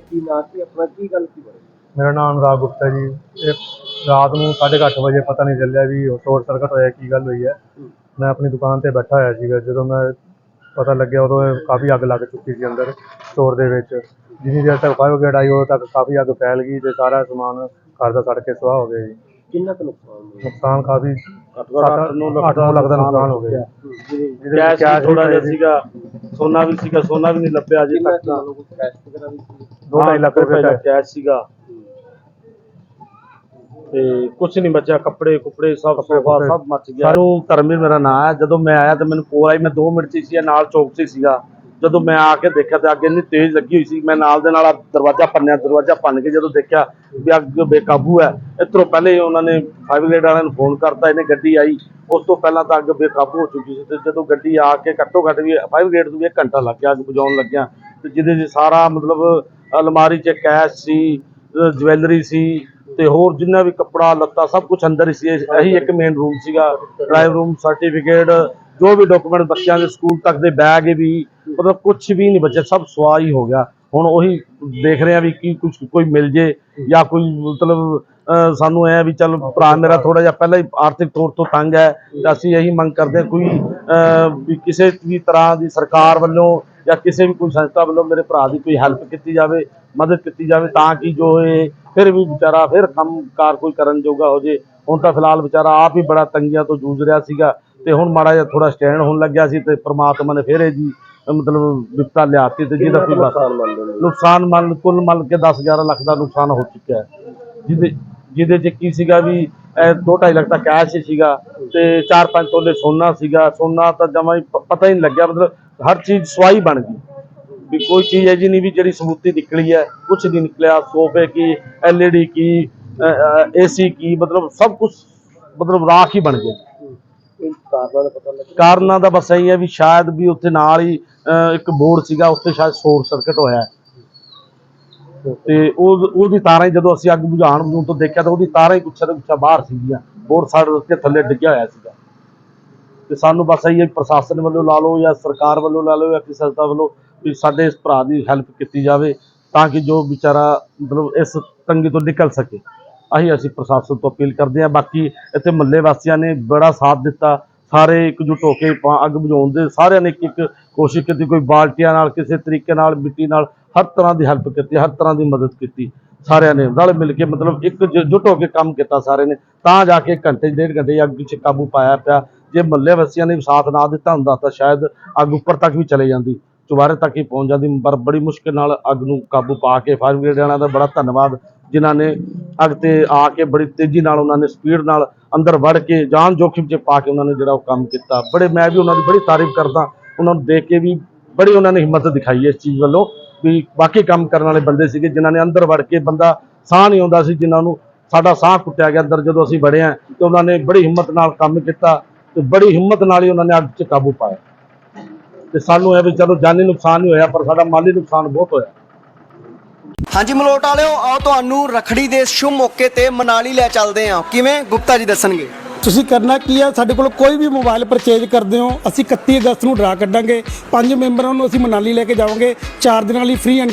ਕੀ ਨਾਂ ਕੀ ਆਪਣਾ ਕੀ ਗੱਲ ਕੀ ਬਣੀ ਮੇਰਾ ਨਾਮ ਅਨੁਰਾਗ ਗੁਪਤਾ ਜੀ। ਇਹ ਰਾਤ ਨੂੰ 8:30 ਵਜੇ ਪਤਾ ਨਹੀਂ ਚੱਲਿਆ ਵੀ ਸ਼ੋਰਟ ਸਰਕਟ ਹੋਇਆ ਕੀ ਗੱਲ ਹੋਈ ਹੈ। ਮੈਂ ਆਪਣੀ ਦੁਕਾਨ ਤੇ ਬੈਠਾ ਹੋਇਆ ਸੀਗਾ। ਜਦੋਂ ਮੈਂ ਪਤਾ ਲੱਗਿਆ ਉਦੋਂ ਇਹ ਕਾਫੀ ਅੱਗ ਲੱਗ ਚੁੱਕੀ ਸੀ ਅੰਦਰ ਸਟੋਰ ਦੇ ਵਿੱਚ। ਜਿੰਨੀ ਦੇਰ ਤੱਕ ਫਾਇਰ ਬ੍ਰਿਗੇਡ ਆਈ ਉਦੋਂ ਤੱਕ ਕਾਫੀ ਅੱਗ ਫੈਲ ਗਈ ਤੇ ਸਾਰਾ ਸਮਾਨ ਘਰ ਦਾ ਸੜ ਕੇ ਸੁਆਹ ਹੋ ਗਿਆ ਜੀ। ਕਿੰਨਾ ਕੁ ਨੁਕਸਾਨ ਹੋਇਆ? ਨੁਕਸਾਨ ਕਾਫੀ ਘੱਟੋ ਘੱਟ ਅੱਠ ਨੌ ਲੱਖ 8 ਲੱਖ ਦਾ ਨੁਕਸਾਨ ਹੋ ਗਿਆ ਜੀ। ਜਿਹਦੇ ਵਿੱਚ ਕੈਸ਼ ਥੋੜਾ ਜਿਹਾ ਸੀਗਾ ਸੋਨਾ ਵੀ ਸੀਗਾ ਸੋਨਾ ਵੀ ਨਹੀਂ ਲੱਭਿਆ ਅਜੇ ਤੱਕ। ਲੋਕ ਕੈਸ਼ ਵਗੈਰਾ ਵੀ ਸੀ? ਦੋ ਢਾਈ ਲੱਖ ਰੁਪਏ ਦਾ ਦਾ ਕੈਸ਼ ਸੀਗਾ। ਤੇ ਕੁਝ ਨਹੀਂ ਬਚਿਆ ਕੱਪੜੇ ਕੁਪੜੇ ਸਭ ਸੋਫਾ। ਸਭ ਮੱਚ ਗਿਆ। ਸਾਨੂੰ ਧਰਮਵੀਰ ਮੇਰਾ ਨਾਮ ਹੈ ਜਦੋਂ ਮੈਂ ਆਇਆ ਤੇ ਮੈਨੂੰ ਕੋਲ ਆਈ ਮੈਂ 2 ਮਿੰਟ ਸੀ ਨਾਲ ਚੌਕਸੀ ਸੀਗਾ। ਜਦੋਂ ਮੈਂ ਆ ਕੇ ਦੇਖਿਆ ਤੇ ਅੱਗ ਇੰਨੀ ਤੇਜ਼ ਲੱਗੀ ਹੋਈ ਸੀ, ਮੈਂ ਨਾਲ ਦੇ ਨਾਲ ਦਰਵਾਜ਼ਾ ਭੰਨਿਆ, ਦਰਵਾਜ਼ਾ ਭੰਨ ਕੇ ਜਦੋਂ ਦੇਖਿਆ ਵੀ ਅੱਗ ਬੇਕਾਬੂ ਹੈ, ਇਧਰੋਂ ਪਹਿਲੇ ਹੀ ਉਹਨਾਂ ਨੇ ਫਾਇਰ ਬ੍ਰਿਗੇਡ ਵਾਲਿਆਂ ਨੂੰ ਫੋਨ ਕਰਤਾ, ਇਹਨੇ ਗੱਡੀ ਆਈ, ਉਸ ਤੋਂ ਪਹਿਲਾਂ ਤਾਂ ਅੱਗ ਬੇਕਾਬੂ ਹੋ ਚੁੱਕੀ ਸੀ ਤੇ ਜਦੋਂ ਗੱਡੀ ਆ ਕੇ ਘੱਟੋ ਘੱਟ ਵੀ ਫਾਇਰ ਬ੍ਰਿਗੇਡ ਨੂੰ ਵੀ 1 ਘੰਟਾ ਲੱਗ ਗਿਆ ਅੱਗ ਬੁਝਾਉਣ ਲੱਗਿਆ ਤੇ ਜਿਹਦੇ 'ਚ ਸਾਰਾ ਮਤਲਬ, ਅਲਮਾਰੀ 'ਚ ਕੈਸ਼ ਸੀ ਜਵੈਲਰੀ ਸੀ ਤੇ ਹੋਰ ਜਿੰਨਾ ਵੀ ਕੱਪੜਾ, ਲੱਤਾ ਸਭ ਕੁਝ ਅੰਦਰ ਹੀ ਸੀ, ਇਹੀ ਇੱਕ ਮੇਨ ਰੂਮ ਸੀਗਾ ਡਰਾਈਵ ਰੂਮ ਸਰਟੀਫਿਕੇਟ ਜੋ ਵੀ ਡਾਕੂਮੈਂਟ ਬੱਚਿਆਂ ਦੇ ਸਕੂਲ ਤੱਕ ਦੇ ਬੈਗ ਵੀ, ਮਤਲਬ ਕੁਝ ਵੀ ਨਹੀਂ ਬਚਿਆ, ਸਭ ਸਵਾਹ ਹੀ ਹੋ ਗਿਆ। ਹੁਣ ਉਹੀ ਦੇਖ ਰਹੇ ਆ ਵੀ ਕੀ ਕੁਝ ਕੋਈ ਮਿਲ ਜੇ ਜਾਂ ਕੋਈ ਮਤਲਬ ਸਾਨੂੰ ਐ ਵੀ ਚੱਲ ਭਰਾ ਮੇਰਾ ਥੋੜਾ ਜਿਹਾ ਪਹਿਲਾਂ ਹੀ ਆਰਥਿਕ ਤੌਰ ਤੋਂ ਤੰਗ ਹੈ ਤੇ ਅਸੀਂ ਇਹੀ ਮੰਗ ਕਰਦੇ ਹਾਂ ਕੋਈ ਵੀ ਕਿਸੇ ਵੀ ਤਰ੍ਹਾਂ ਦੀ ਸਰਕਾਰ ਵੱਲੋਂ ਜਾਂ ਕਿਸੇ ਵੀ ਕੋਈ ਸੰਸਥਾ ਵੱਲੋਂ ਮੇਰੇ ਭਰਾ ਦੀ ਕੋਈ ਹੈਲਪ ਕੀਤੀ ਜਾਵੇ, ਮਦਦ ਕੀਤੀ ਜਾਵੇ ਤਾਂ ਕਿ ਜੋ ਇਹ ਫਿਰ ਵੀ ਵਿਚਾਰਾ ਫਿਰ ਕੰਮ ਕਾਰ ਕੋਈ ਕਰਨ ਜੋਗਾ ਹੋ ਜੇ। ਹੁਣ ਤਾਂ ਫਿਲਹਾਲ ਵਿਚਾਰਾ ਆਪ ਹੀ ਬੜਾ ਤੰਗੀਆਂ ਤੋਂ ਜੂਝ ਰਿਹਾ ਸੀਗਾ। ਤੇ ਹੁਣ ਮਾੜਾ ਜਿਹਾ ਥੋੜਾ ਸਟੈਂਡ ਹੋਣ ਲੱਗਿਆ ਸੀ ਤੇ ਪ੍ਰਮਾਤਮਾ ਨੇ ਫਿਰ ਇਹ ਜੀ ਮਤਲਬ ਵਿਪਤਾ ਲਿਆਤੀ ਤੇ ਜਿਹਦਾ ਕੋਈ ਨੁਕਸਾਨ ਮੰਨ ਕੁੱਲ ਮੰਨ ਕੇ 10 11 ਲੱਖ ਦਾ ਨੁਕਸਾਨ ਹੋ ਚੁੱਕਿਆ ਹੈ। ਜਿਹਦੇ ਜਿਹਦੇ ਚ ਕੀ ਸੀਗਾ ਵੀ ਇਹ 2.5 ਲੱਖ ਦਾ ਕੈਸ਼ ਸੀਗਾ ਤੇ 4-5 ਤੋਲੇ ਸੋਨਾ ਸੀਗਾ। ਸੋਨਾ ਤਾਂ ਜਮਾ ਹੀ ਪਤਾ ਹੀ ਨਹੀਂ ਲੱਗਿਆ ਮਤਲਬ ਹਰ ਚੀਜ਼ ਸਵਾਈ ਬਣ ਗਈ। ਵੀ ਕੋਈ ਚੀਜ਼ ਹੈ ਜੀ ਨਹੀਂ ਵੀ ਜਿਹੜੀ ਸਬੂਤੀ ਨਿਕਲੀ ਹੈ ਕੁਝ ਨਹੀਂ ਨਿਕਲਿਆ। ਸੋਫੇ ਕੀ ਐਲਈਡੀ ਕੀ ਏਸੀ ਕੀ ਮਤਲਬ ਸਭ ਕੁਝ ਮਤਲਬ ਰਾਖ ਹੀ ਬਣ ਗਿਆ। ਕਾਰਨਾਂ ਦਾ ਪਤਾ ਲੱਗਿਆ? ਕਾਰਨਾਂ ਦਾ ਬਸ ਇਹੀ ਹੈ ਵੀ ਸ਼ਾਇਦ ਵੀ ਉੱਥੇ ਨਾਲ ਹੀ ਅਹ, ਇੱਕ ਬੋਰਡ ਸੀਗਾ ਉੱਥੇ ਸ਼ਾਇਦ ਸ਼ੋਰਟ ਸਰਕਟ ਹੋਇਆ ਹੈ। ਤੇ ਉਹ ਉਹਦੀ ਤਾਰਾਂ ਹੀ ਜਦੋਂ ਅਸੀਂ ਅੱਗ ਬੁਝਾਉਣ ਨੂੰ ਤੋਂ ਦੇਖਿਆ ਤਾਂ ਉਹਦੀ ਤਾਰਾਂ ਹੀ ਕੁਛ ਨਾ ਕੁਛ ਬਾਹਰ ਸੀਗੀਆਂ। ਬੋਰਡ ਸਾਡੇ ਉੱਤੇ ਥੱਲੇ ਡਿੱਗਿਆ ਹੋਇਆ ਸੀਗਾ। ਤੇ ਸਾਨੂੰ ਬਸ ਇਹੀ ਹੈ ਵੀ ਪ੍ਰਸ਼ਾਸਨ ਵੱਲੋਂ ਲਾ ਲਓ ਜਾਂ ਸਰਕਾਰ ਵੱਲੋਂ ਲਾ ਲਓ ਜਾਂ ਕਿਸੇ ਸੰਸਥਾ ਵੱਲੋਂ ਵੀ ਸਾਡੇ ਇਸ ਭਰਾ ਦੀ ਹੈਲਪ ਕੀਤੀ ਜਾਵੇ ਤਾਂ ਕਿ ਜੋ ਵਿਚਾਰਾ ਮਤਲਬ ਇਸ ਤੰਗੀ ਤੋਂ ਨਿਕਲ ਸਕੇ। ਆਹੀ ਅਸੀਂ ਪ੍ਰਸ਼ਾਸਨ ਤੋਂ ਅਪੀਲ ਕਰਦੇ ਹਾਂ। ਬਾਕੀ ਇੱਥੇ ਮੱਲੇ ਵਾਸੀਆਂ ਨੇ ਬੜਾ ਸਾਥ ਦਿੱਤਾ। ਸਾਰੇ ਇਕਜੁੱਟ ਹੋ ਕੇ ਪਾ- ਅੱਗ ਬੁਝਾਉਣ ਦੇ ਸਾਰਿਆਂ ਨੇ ਇੱਕ ਇੱਕ ਕੋਸ਼ਿਸ਼ ਕੀਤੀ, ਕੋਈ ਬਾਲਟੀਆਂ ਨਾਲ, ਕਿਸੇ ਤਰੀਕੇ ਨਾਲ, ਮਿੱਟੀ ਨਾਲ, ਹਰ ਤਰ੍ਹਾਂ ਦੀ ਹੈਲਪ ਕੀਤੀ, ਹਰ ਤਰ੍ਹਾਂ ਦੀ ਮਦਦ ਕੀਤੀ। ਸਾਰਿਆਂ ਨੇ ਰਲ ਮਿਲ ਕੇ ਮਤਲਬ ਇੱਕ ਜ- ਜੁੱਟ ਹੋ ਕੇ ਕੰਮ ਕੀਤਾ ਸਾਰੇ ਨੇ। ਤਾਂ ਜਾ ਕੇ ਘੰਟੇ, ਡੇਢ ਘੰਟੇ ਅੱਗ 'ਚ ਕਾਬੂ ਪਾਇਆ ਪਿਆ। ਜੇ ਮੱਲੇ ਵਾਸੀਆਂ ਨੇ ਵੀ ਸਾਥ ਨਾ ਦਿੱਤਾ ਹੁੰਦਾ ਤਾਂ ਸ਼ਾਇਦ ਅੱਗ ਉੱਪਰ ਤੱਕ ਵੀ ਚਲੇ ਜਾਂਦੀ। ਚੁਬਾਰੇ ਤੱਕ ਹੀ ਪਹੁੰਚ ਜਾਂਦੀ। ਪਰ ਬੜੀ ਮੁਸ਼ਕਿਲ ਨਾਲ ਅੱਗ ਨੂੰ ਕਾਬੂ ਪਾ ਕੇ ਫਾਇਰ ਬ੍ਰਿਗੇਡ ਵਾਲਿਆਂ ਦਾ ਬੜਾ ਧੰਨਵਾਦ, ਜਿਨ੍ਹਾਂ ਨੇ ਅੱਗ ਤੇ ਆ ਕੇ ਬੜੀ ਤੇਜ਼ੀ ਨਾਲ ਉਹਨਾਂ ਨੇ ਸਪੀਡ ਨਾਲ ਅੰਦਰ ਵੜ ਕੇ ਜਾਨ ਜੋਖਿਮ 'ਚ ਪਾ ਕੇ ਉਹਨਾਂ ਨੇ ਜਿਹੜਾ ਉਹ ਕੰਮ ਕੀਤਾ। ਬੜੇ ਮੈਂ ਵੀ ਉਹਨਾਂ ਦੀ ਬੜੀ ਤਾਰੀਫ ਕਰਦਾ। ਉਹਨਾਂ ਨੂੰ ਦੇਖ ਕੇ ਵੀ ਬੜੀ ਉਹਨਾਂ ਨੇ ਹਿੰਮਤ ਦਿਖਾਈ ਇਸ ਚੀਜ਼ ਵੱਲੋਂ ਵੀ ਬਾਕੀ ਕੰਮ ਕਰਨ ਵਾਲੇ ਬੰਦੇ ਸੀਗੇ ਜਿਨ੍ਹਾਂ ਨੇ ਅੰਦਰ ਵੜ ਕੇ ਬੰਦਾ ਸਾਹ ਨਹੀਂ ਆਉਂਦਾ ਸੀ, ਜਿਨ੍ਹਾਂ ਨੂੰ ਸਾਡਾ ਸਾਹ ਕੁੱਟਿਆ ਗਿਆ ਅੰਦਰ ਜਦੋਂ ਅਸੀਂ ਵੜੇ ਆ ਤੇ ਉਹਨਾਂ ਨੇ ਬੜੀ ਹਿੰਮਤ ਨਾਲ ਕੰਮ ਕੀਤਾ ਤੇ ਬੜੀ ਹਿੰਮਤ ਨਾਲ ਹੀ ਉਹਨਾਂ ਨੇ ਅੱਗ 'ਚ ਕਾਬੂ ਪਾਇਆ। ਤੇ ਸਾਨੂੰ ਇਹ ਵੀ ਚਲੋ ਜਾਨੀ ਨੁਕਸਾਨ ਨਹੀਂ ਹੋਇਆ, ਪਰ ਸਾਡਾ ਮਾਲੀ ਨੁਕਸਾਨ ਬਹੁਤ ਹੋਇਆ। ਹਾਂਜੀ, ਮਲੋਟ ਵਾਲਿਓ, ਆਓ ਤੁਹਾਨੂੰ ਰਖੜੀ ਦੇ ਸ਼ੁਭ ਮੌਕੇ ਤੇ ਮਨਾਲੀ ਲੈ ਚੱਲਦੇ ਹਾਂ। ਕਿਵੇਂ? ਗੁਪਤਾ ਜੀ ਦੱਸਣਗੇ। ਤੁਸੀਂ ਕਰਨਾ ਕੀ ਆ? ਸਾਡੇ ਕੋਲ ਕੋਈ ਵੀ ਮੋਬਾਈਲ ਪਰਚੇਜ ਕਰਦੇ ਹੋ, ਅਸੀਂ 31 ਅਗਸਤ ਨੂੰ ਡਰਾ ਕੱਢਾਂਗੇ। ਪੰਜ ਮੈਂਬਰਾਂ ਨੂੰ ਅਸੀਂ ਮਨਾਲੀ ਲੈ ਕੇ ਜਾਵਾਂਗੇ। ਚਾਰ ਦਿਨਾਂ ਲਈ ਫ੍ਰੀ ਐਂਡ